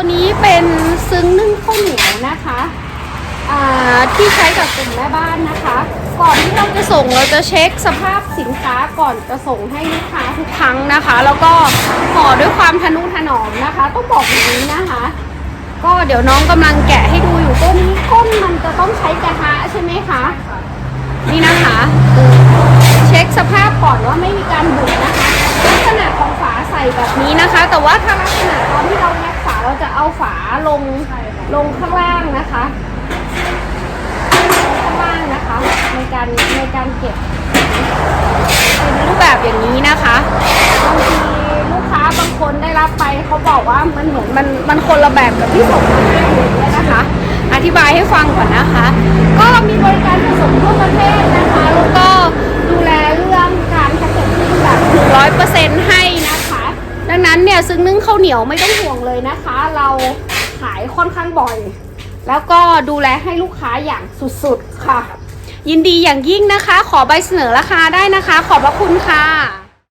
ตัวนี้เป็นซึ้งนึ่งข้าวเหนียวนะคะอ่าที่ใช้กับกลุ่มแม่บ้านนะคะ ก่อนที่เราจะส่งเราจะเช็คสภาพสินค้าก่อนจะส่งให้ลูกค้าทุกครั้งนะคะ แล้วก็ห่อด้วยความทนุถนอมนะคะ ต้องบอกอย่างนี้นะคะ ก็เดี๋ยวน้องกำลังแกะให้ดูอยู่ตัวนี้ก้นมันจะต้องใช้กระทะใช่ไหมคะนี่นะคะ เช็คสภาพก่อนว่าไม่มีการบุบนะคะลักษณะของฝาใส่แบบนี้นะคะ แต่ว่าถ้าลักษณะ เราจะเอาฝาลงลงข้างล่างนะคะข้างล่างนะคะในการในการเก็บเป็นรูปแบบอย่างนี้นะคะบางทีลูกค้าบางคนได้รับไปเขาบอกว่ามันเหมือนมันมันคนละแบบกับที่ส่งมาให้อย่างเงี้ยนะคะ อธิบายให้ฟังก่อนนะคะ ก็มีบริการ งนั้นเนี่ยซึ่งนึ่งข้าวเหนียวไม่ต้องห่วงเลยนะคะ เราขายค่อนข้างบ่อย แล้วก็ดูแลให้ลูกค้าอย่างสุดๆค่ะ ยินดีอย่างยิ่งนะคะ ขอใบเสนอราคาได้นะคะ ขอบพระคุณค่ะ